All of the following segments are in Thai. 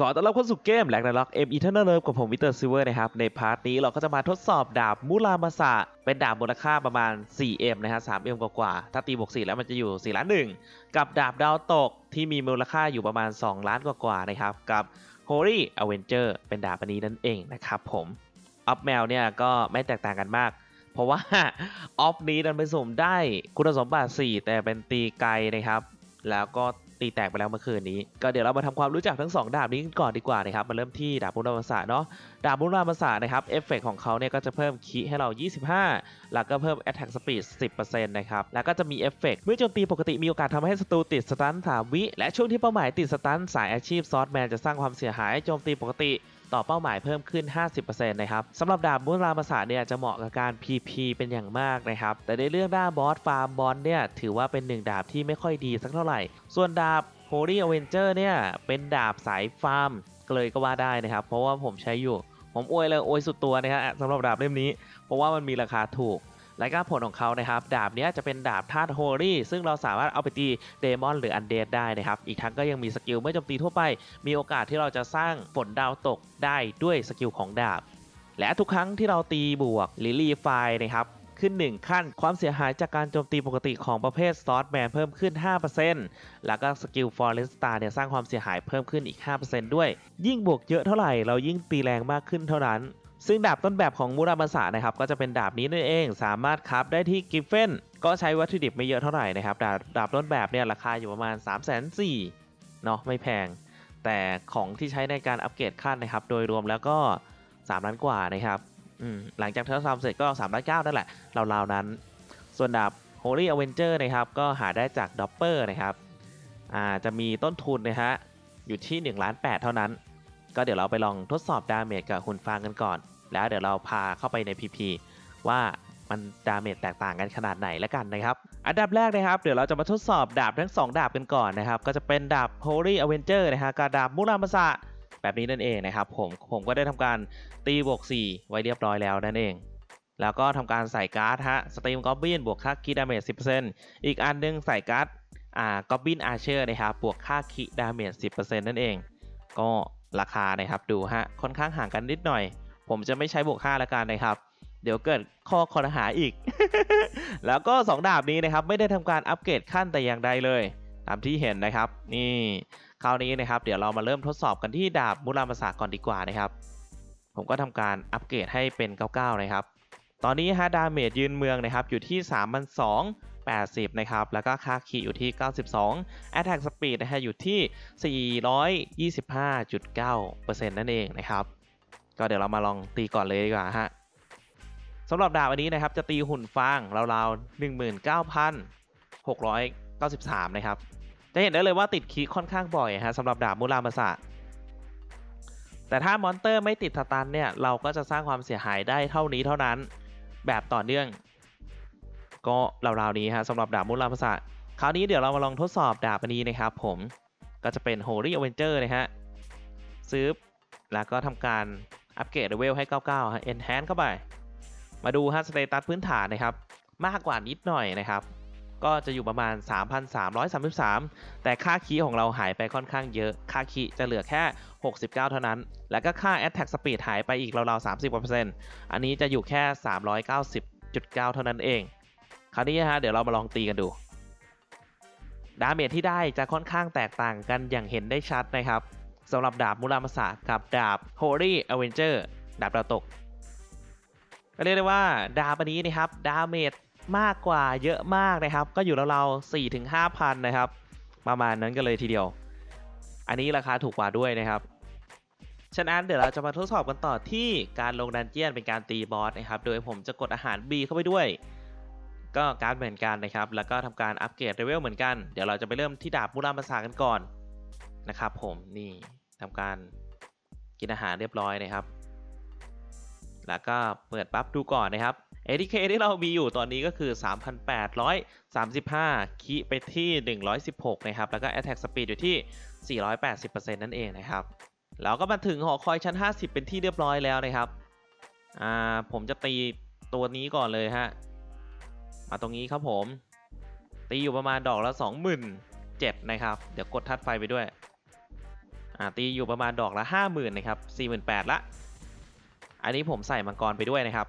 ขอต้อนรับเข้าสู่เกมแลกนาล็อกเอ็มอีเทอร์เนเลิฟกับผมวิเตอร์ซิเวอร์นะครับ ในพาร์ทนี้เราก็จะมาทดสอบดาบมูรามาสะเป็นดาบมูลค่าประมาณ 4M นะฮะ 3M กว่าๆถ้าตีบวก 4 แล้วมันจะอยู่ 4 ล้านหนึ่งกับดาบดาวตกที่มีมูลค่าอยู่ประมาณ 2 ล้านกว่าๆนะครับ กับ Holy Avenger เป็นดาบอันนี้นั่นเองนะครับผมออฟแมวเนี่ยก็ไม่แตกต่างกันมาก เพราะว่าออฟนี้ดันไปสุ่มได้คุณสมบัติ 4 แต่เป็นตีไกลนะครับแล้วก็ ตีแตกไปแล้วเมื่อคืนนี้ ก็เดี๋ยวเรามาทำความรู้จักทั้ง 2 ดาบนี้กันก่อนดีกว่านะครับมาเริ่มที่ดาบมุรามาสะเนาะดาบมุรามาสะนะครับเอฟเฟกของเขาเนี่ยก็จะเพิ่มคีให้เรา 25 แล้วก็เพิ่ม attack speed 10%นะครับแล้วก็จะมีเอฟเฟกเมื่อโจมตีปกติมีโอกาสทำให้ศัตรูติดสตัน3วิและช่วงที่เป้าหมายติดสตันสายอาชีพซอสแมนจะสร้างความเสียหายโจมตีปกติ ต่อเป้าหมายเพิ่มขึ้น 50%นะครับสำหรับดาบมุรามาสาเนี่ยจะเหมาะกับการ PP เป็นอย่างมากนะครับ แต่ในเรื่องด้านบอสฟาร์มบอลเนี่ยถือว่าเป็นหนึ่งดาบที่ไม่ค่อยดีสักเท่าไหร่ ส่วนดาบ Holy Avenger เนี่ยเป็นดาบสายฟาร์มเลยก็ว่าได้นะครับ เพราะว่าผมใช้อยู่ ผมอวยเลยอวยสุดตัวนะครับสำหรับดาบเล่มนี้ เพราะว่ามันมีราคาถูก และก็ผลของเขานะครับ ดาบเนี้ยจะเป็นดาบธาตุโฮลี่ซึ่งเราสามารถเอาไปตีเดมอนหรืออันเดดได้นะครับ อีกทั้งก็ยังมีสกิลเมื่อโจมตีทั่วไป มีโอกาสที่เราจะสร้างฝนดาวตกได้ด้วยสกิลของดาบ และทุกครั้งที่เราตีบวกลิลี่ไฟนะครับขึ้น 1 ขั้น ความเสียหายจากการโจมตีปกติของประเภทซอสแมนเพิ่มขึ้น 5%แล้วก็สกิลฟอร์เรสตาเนี่ยสร้างความเสียหายเพิ่มขึ้นอีก 5%ด้วย ยิ่งบวกเยอะเท่าไหร่ เรายิ่งตีแรงมากขึ้นเท่านั้น ซึ่งดาบต้นแบบของมูรามาสะนะครับก็จะเป็นดาบนี้นั่นเอง สามารถครับได้ที่กิฟเฟนก็ใช้วัตถุดิบไม่เยอะเท่าไหร่นะครับดาบดาบต้นแบบเนี่ยราคาอยู่ประมาณ 3 4 0 0 0 0เนาะไม่แพง แต่ของที่ใช้ในการอัปเกรดขั้นนะครับ โดยรวมแล้วก็ 3 ล้านกว่านะครับหลังจากเทอร์ซามเสร็จก็3ล้านเก้านั่นแหละราวๆนั้น ส่วนดาบ Holy Avenger นะครับก็หาได้จากดอปเปอร์นะครับจะมีต้นทุนนะฮะอยู่ที่1ล้าน8เท่านั้น ก็เดี๋ยวเราไปลองทดสอบดาเมจกับหุ่นฟางกันก่อน แล้วเดี๋ยวเราพาเข้าไปใน PP ว่ามันดาเมจแตกต่างกันขนาดไหนแล้วกันนะครับ อันดับแรกนะครับ เดี๋ยวเราจะมาทดสอบดาบทั้ง 2 ดาบกันก่อนนะครับ ก็จะเป็นดาบ Holy Avenger นะฮะกับดาบมุรามาสะแบบนี้นั่นเองนะครับ ผมผมก็ได้ทำการตีบวก 4 ไว้เรียบร้อยแล้วนั่นเอง แล้วก็ทำการใส่การ์ดฮะสตรีมกอบบินบวกค่าคีดาเมจ10%อีกอันหนึงใส่การ์ดอ่ากอบบินอาเชอร์นะครับบวกค่าคีดาเมจ10%นั่นเอง ก็ ราคานะครับดูฮะค่อนข้างห่างกันนิดหน่อย ผมจะไม่ใช้บวก5แล้วกันนะครับ เดี๋ยวเกิดข้อคอรหาอีก แล้วก็ 2 ดาบนี้นะครับไม่ได้ทำการอัปเกรดขั้นแต่อย่างใดเลย ตามที่เห็นนะครับ นี่คราวนี้นะครับ เดี๋ยวเรามาเริ่มทดสอบกันที่ดาบมุรามาสะก่อนดีกว่านะครับ ผมก็ทำการอัปเกรดให้เป็น 99 นะครับ ตอนนี้ฮะดาเมจยืนเมืองนะครับอยู่ที่ 80 นะครับ แล้วก็ค่าคีอยู่ที่ 92 Attack Speed นะฮะอยู่ที่ 425.9%นั่นเองนะครับ ก็เดี๋ยวเรามาลองตีก่อนเลยดีกว่าฮะสำหรับดาบอันนี้นะครับ จะตีหุ่นฟางราวๆ 19,693 นะครับ จะเห็นได้เลยว่าติดคีย์ค่อนข้างบ่อยฮะสำหรับดาบมูรามาสะแต่ถ้ามอนเตอร์ไม่ติดสตันเนี่ย เราก็จะสร้างความเสียหายได้เท่านี้เท่านั้น แบบต่อเนื่อง ก็ราวๆนี้ฮะสำหรับดาบมูรามาสะคราวนี้เดี๋ยวเรามาลองทดสอบดาบอันนี้นะครับผมก็จะเป็น Holy Avenger นะฮะซื้อแล้วก็ทำการอัปเกรดเวลให้ 99ฮะ Enhance เข้าไป มาดูฮะสเตตัสพื้นฐานนะครับ มากกว่านิดหน่อยนะครับ ก็จะอยู่ประมาณ 3,333 แต่ค่าคีย์ของเราหายไปค่อนข้างเยอะ ค่าคีย์จะเหลือแค่ 69 เท่านั้น แล้วก็ค่า Attack Speed หายไปอีกราวๆ30กว่าเปอร์เซ็นต์อันนี้จะอยู่แค่ 390.9 เท่านั้นเอง คราวนี้นะฮะเดี๋ยวเรามาลองตีกันดูดาเมจที่ได้จะค่อนข้างแตกต่างกันอย่างเห็นได้ชัดนะครับสำหรับดาบมุรามาสะกับดาบ Holy Avenger ดาบดาวตกก็เรียกได้ว่าดาบอันนี้นะครับดาเมจมากกว่าเยอะมากนะครับ ก็อยู่ราวๆ4ถึง5,000นะครับ ประมาณนั้นกันเลยทีเดียว อันนี้ราคาถูกกว่าด้วยนะครับ ฉะนั้นเดี๋ยวเราจะมาทดสอบกันต่อที่การลงดันเจียนเป็นการตีบอสนะครับ โดยผมจะกดอาหาร B เข้าไปด้วย ก็การเหมือนกันนะครับ แล้วก็ทำการอัปเกรดเลเวลเหมือนกัน เดี๋ยวเราจะไปเริ่มที่ดาบมุรามาสากันก่อนนะครับ ผมนี่ทำการกินอาหารเรียบร้อยนะครับ แล้วก็เปิดปั๊บดูก่อนนะครับ ATK ที่เรามีอยู่ตอนนี้ก็คือ 3,835คีไปที่ 116 นะครับ แล้วก็ Attack Speed อยู่ที่ 480%นั่นเองนะครับแล้วก็มาถึงหอคอยชั้น 50 เป็นที่เรียบร้อยแล้วนะครับ อ่า ผมจะตีตัวนี้ก่อนเลยฮะ มาตรงนี้ครับผม ตีอยู่ประมาณดอกละ27,000นะครับ เดี๋ยวกดทัดไฟไปด้วยอ่าตีอยู่ประมาณดอกละห้าหมื่นนะครับสี่หมื่นแปดละอันนี้ผมใส่มังกรไปด้วยนะครับ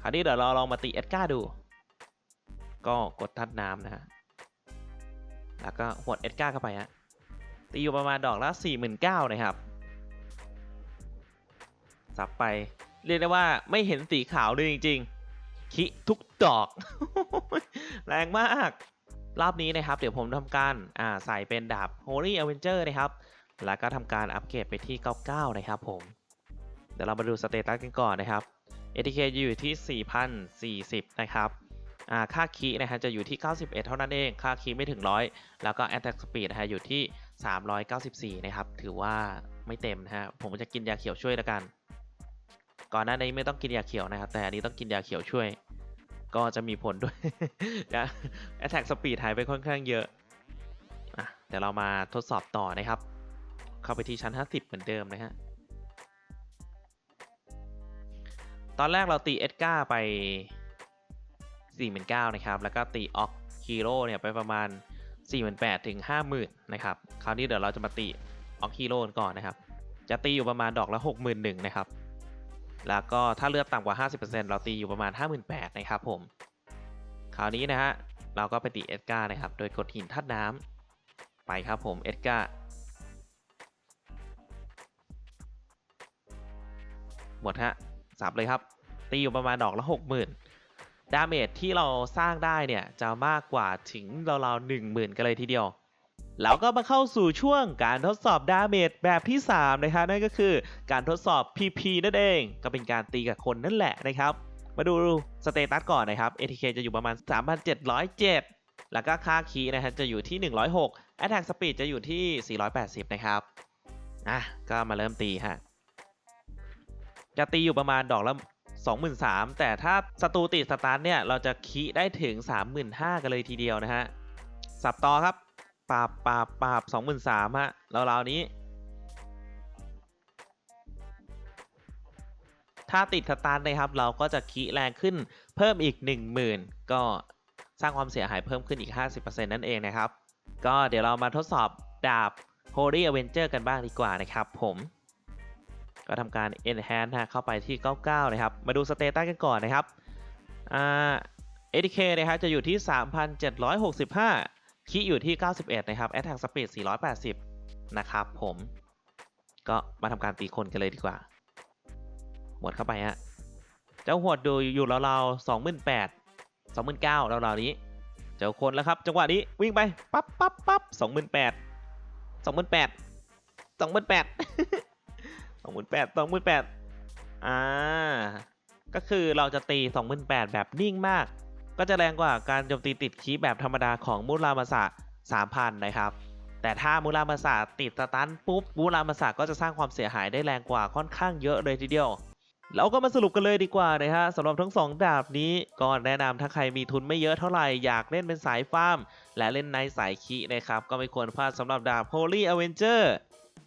คราวนี้เดี๋ยวเราลองมาตีเอ็ดก้าดู ก็กดทัดน้ำนะฮะแล้วก็หวดเอ็ดก้าเข้าไปฮะตีอยู่ประมาณดอกละสี่หมื่นเก้านะครับสับไปเรียกได้ว่าไม่เห็นสีขาวเลยจริงๆคิทุก ดอก แรงมาก รอบนี้นะครับ เดี๋ยวผมทำการอ่าใส่เป็นดาบ Holy Avenger นะครับ แล้วก็ทำการอัปเกรดไปที่ 99 นะครับผม เดี๋ยวเรามาดูสเตตัสกันก่อนนะครับ ATK อยู่ที่ 4,040 นะครับค่าคีย์นะฮะจะอยู่ที่ 91 เท่านั้นเอง ค่าคีย์ไม่ถึง 100 แล้วก็ Attack Speed นะฮะอยู่ที่ 394 นะครับ ถือว่าไม่เต็มนะฮะ ผมจะกินยาเขียวช่วยแล้วกัน ก่อนหน้านี้ไม่ต้องกินยาเขียวนะครับ แต่อันนี้ต้องกินยาเขียวช่วย ก็จะมีผลด้วยนะ Attack Speed หายไปค่อนข้างเยอะอะเดี๋ยวเรามาทดสอบต่อนะครับ เข้าไปที่ชั้น 50 เหมือนเดิมนะฮะตอนแรกเราตีเอ็ดก้าไป4 9 0 0นะครับ แล้วก็ตีออกฮีโร่เนี่ยไปประมาณ 48,000ถึง50,000นะครับ คราวนี้เดี๋ยวเราจะมาตีออกฮีโร่ก่อนนะครับ จะตีอยู่ประมาณดอกละ61,000นะครับ แล้วก็ถ้าเลือดต่ำกว่า 50%เราตีอยู่ประมาณ 58,000นะครับผม คราวนี้นะฮะ เราก็ไปตีเอ็ดก้านะครับ โดยกดหินทัดน้ำไปครับผมเอ็ดก้าหมดฮะสับเลยครับ ตีอยู่ประมาณดอกละหกหมื่นดาเมจที่เราสร้างได้เนี่ย จะมากกว่าถึงราวๆหนึ่งหมื่นกันเลยทีเดียว แล้วก็มาเข้าสู่ช่วงการทดสอบดาเมจแบบที่ 3 นะครับนั่นก็คือการทดสอบ PP นั่นเอง ก็เป็นการตีกับคนนั่นแหละนะครับ มาดูสเตตัสก่อนนะครับ ATK จะอยู่ประมาณ 3,707 แล้วก็ค่าคีย์นะฮะจะอยู่ที่ 106 Attack Speed จะอยู่ที่ 480 นะครับ อะ ก็มาเริ่มตีฮะ จะตีอยู่ประมาณดอกละ23,000 แต่ถ้าศัตรูติดสตาร์ทเนี่ย เราจะคีได้ถึง 35,000 กันเลยทีเดียวนะฮะ สับต่อครับ ปราบปราบปราบ23,000ฮะราวๆนี้ ถ้าติดสตาร์ทนะครับ เราก็จะคีแรงขึ้นเพิ่มอีก 10,000 ก็สร้างความเสียหายเพิ่มขึ้นอีก 50%นั่นเองนะครับ ก็เดี๋ยวเรามาทดสอบดาบ Holy Avenger กันบ้างดีกว่านะครับผมก็ทำการ enhance นะเข้าไปที่ 99 นะครับ มาดูสเตตัสกันก่อนนะครับ อ่า ATK นะครับจะอยู่ที่ 3,765 คีอยู่ที่ 91 นะครับ Attack Speed 480 นะครับผม ก็มาทำการตีคนกันเลยดีกว่า หมดเข้าไปฮะ เจ้าหวดดูอยู่ราวๆ28,000 29,000ราวๆนี้ เจ้าคนแล้วครับ จังหวะนี้วิ่งไป ปั๊บปั๊บปั๊บ28,000 28,000 28,000สองหมื่นแปดสองหมื่นแปดอ่า ก็คือเราจะตีสองหมื่นแปดแบบนิ่งมาก ก็จะแรงกว่าการโจมตีติดคีย์แบบธรรมดาของมูรามาสะสามพันะครับ แต่ถ้ามูรามาสะติดสตันปุ๊บมูรามาสะก็จะสร้างความเสียหายได้แรงกว่าค่อนข้างเยอะเลยทีเดียวเราก็มาสรุปกันเลยดีกว่านะฮะสำหรับทั้งสองดาบนี้ก็แนะนำถ้าใครมีทุนไม่เยอะเท่าไหร่อยากเล่นเป็นสายฟาร์ม และเล่นในสายคีนะครับ ก็ไม่ควรพลาดสำหรับดาบ Holy Avenger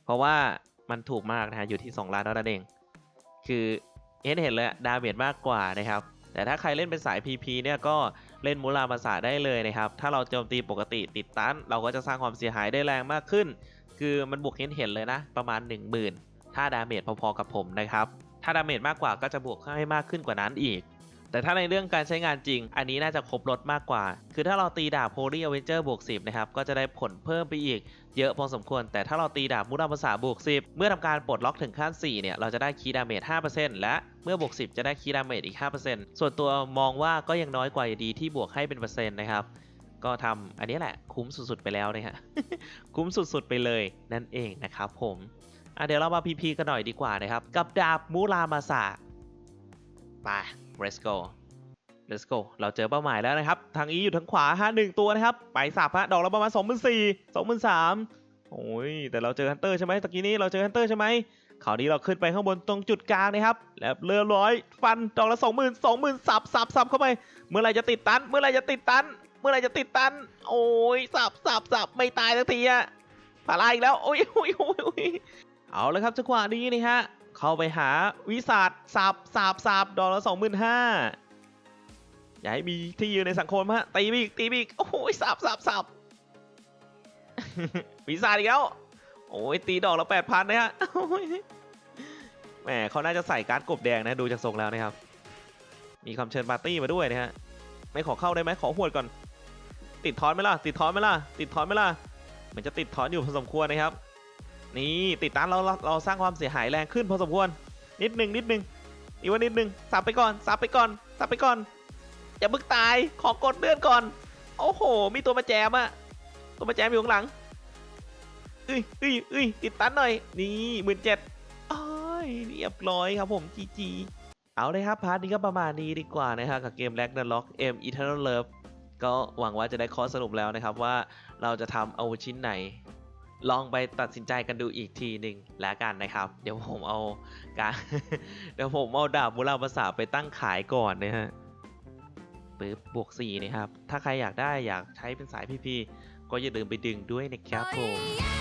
เพราะว่ามันถูกมากนะฮะอยู่ที่ 2 ล้านเท่านั้นเอง คือเห็นเห็นเลยดาเมจมากกว่านะครับ แต่ถ้าใครเล่นเป็นสาย PP เนี่ยก็เล่นมูรามาสาได้เลยนะครับ ถ้าเราโจมตีปกติติดตันเราก็จะสร้างความเสียหายได้แรงมากขึ้น คือมันบวกเห็นเห็นเลยนะ ประมาณ 10,000 ถ้าดาเมจพอๆกับผมนะครับ ถ้าดาเมจมากกว่าก็จะบวกให้มากขึ้นกว่านั้นอีก แต่ถ้าในเรื่องการใช้งานจริง อันนี้น่าจะครบรถมากกว่า คือถ้าเราตีดาบ Holy Avenger บวก10นะครับ ก็จะได้ผลเพิ่มไปอีกเยอะพอสมควร แต่ถ้าเราตีดาบมุราภาษาบวก10เมื่อทำการปลดล็อกถึงขั้น 4 เนี่ย เราจะได้คีย์ดาเมจ5%และเมื่อบวก 10 จะได้คีย์ดาเมจอีก 5%ส่วนตัวมองว่าก็ยังน้อยกว่าอยู่ดีที่บวกให้เป็นเปอร์เซ็นต์นะครับก็ทำอันนี้แหละคุ้มสุดๆไปแล้วนะฮะคุ้มสุดๆไปเลยนั่นเองนะครับผมอะเดี๋ยวเรามาพีพีกันหน่อยดีกว่านะครับ กับดาบมูรามาสะไป let's go let's go เราเจอเป้าหมายแล้วนะครับ ทางอีอยู่ทางขวาฮะหนึ่งตัวนะครับ ไปสับฮะดอกละประมาณ2 4 0 0 0 2 3 0 0 0โอ้ย แต่เราเจอฮันเตอร์ใช่ไหมตะกี้นี้เราเจอฮันเตอร์ใช่ไหมคราวนี้เราขึ้นไปข้างบนตรงจุดกลางนะครับ แล้วเรือร้อยฟันดอกละ20,000 20,000สับสับสับเข้าไป เมื่อไรจะติดตัน เมื่อไรจะติดตัน เมื่อไรจะติดตัน โอ้ยสับสับสับไม่ตายสักทีอะพาราอีกแล้วโอ้ยโอ้ยโอ้ยโอ้ยเอาแล้วครับจังหวะนี้นี่ฮะ เข้าไปหาวิสัทสับสับสับดอกละ25,000อย่าให้มีที่ยืนในสังคมฮะตีบีกตีบีกโอ้โหสับสับสับปีศาจอีกแล้วโอ้ยตีดอกละแปดพันนะฮะโอ้ยแหมเขาน่าจะใส่การ์ดกบแดงนะดูจากทรงแล้วนะครับ มีคำเชิญปาร์ตี้มาด้วยนะฮะไม่ขอเข้าได้ไหมขอหวดก่อน ติดทอนไหมล่ะติดทอนไหมล่ะติดทอนไหมล่ะเหมือนจะติดทอนอยู่พอสมควรนะครับ นี่ติดตันเราเราสร้างความเสียหายแรงขึ้นพอสมควร นิดหนึ่งนิดหนึ่งอีกว่านิดหนึ่งสับไปก่อนสับไปก่อนสับไปก่อน อย่าบึกตายขอกดเลื่อดก่อน โอ้โห มีตัวมาแจมอะตัวมาแจมอยู่ข้างหลังเอ้ยเอ้ยเอ้ยติดตันหน่อย นี่หมื่นเจ็ดอ้ายเรียบร้อยครับผมจีจีเอาเลยครับพาร์ทนี้ก็ประมาณนี้ดีกว่านะฮะกับเกม Ragnarok n a r M Eternal Love ก็หวังว่าจะได้ข้อสรุปแล้วนะครับว่าเราจะทำเอาชิ้นไหน ลองไปตัดสินใจกันดูอีกทีหนึ่งแล้วกันนะครับ เดี๋ยวผมเอาการเดี๋ยวผมเอาดาบมูราภาษาไปตั้งขายก่อนนะฮะปึ๊บบวก4นะครับ ถ้าใครอยากได้อยากใช้เป็นสายพีพีก็อย่าลืมไปดึงด้วยนะครับผม Yeah.